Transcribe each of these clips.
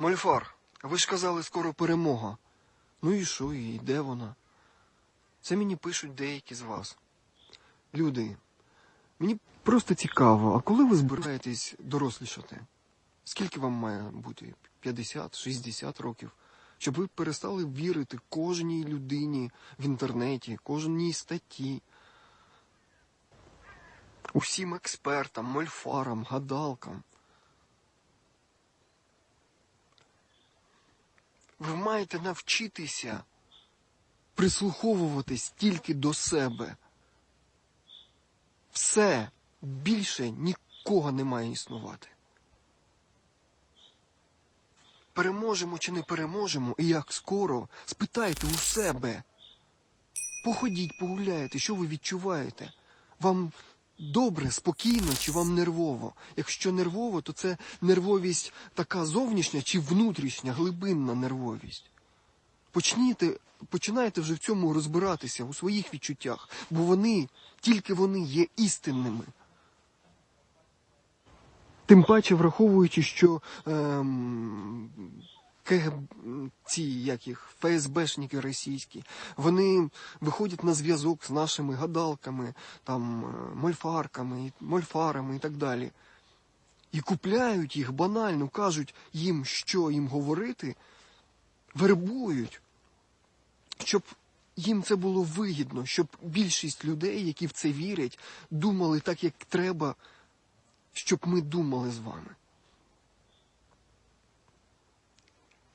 Мольфар, ви ж казали, скоро перемога. Ну і що, і де вона? Це мені пишуть деякі з вас. Люди, мені просто цікаво, а коли ви збираєтесь дорослішати? Скільки вам має бути? 50, 60 років? Щоб ви перестали вірити кожній людині в інтернеті, кожній статті, усім експертам, мольфарам, гадалкам. Ви маєте навчитися прислуховуватись тільки до себе. Все більше нікого не має існувати. Переможемо чи не переможемо, і як скоро, спитайте у себе. Походіть, погуляйте, що ви відчуваєте? Вам добре, спокійно чи вам нервово? Якщо нервово, то це нервовість така зовнішня чи внутрішня, глибинна нервовість. Почніте, починайте вже в цьому розбиратися у своїх відчуттях, бо вони, тільки вони є істинними. Тим паче, враховуючи, що ем, ці як їх, ФСБшники російські, вони виходять на зв'язок з нашими гадалками, там, е, мольфарками, мольфарами і так далі. І купляють їх банально, кажуть їм, що їм говорити, вербують, щоб їм це було вигідно, щоб більшість людей, які в це вірять, думали так, як треба, щоб ми думали з вами.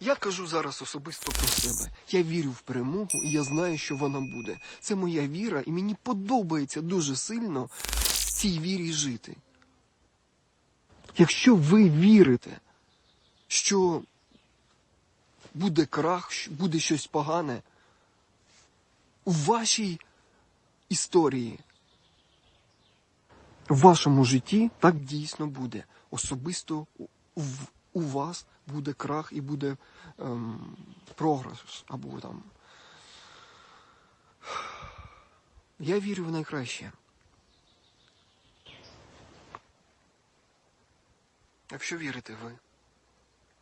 Я кажу зараз особисто про себе. Я вірю в перемогу і я знаю, що вона буде. Це моя віра, і мені подобається дуже сильно в цій вірі жити. Якщо ви вірите, що буде крах, буде щось погане, у вашій історії, в вашому житті так дійсно буде. Особисто у вас буде крах і буде ем, прогрес або там. Я вірю в найкраще. Якщо вірите ви.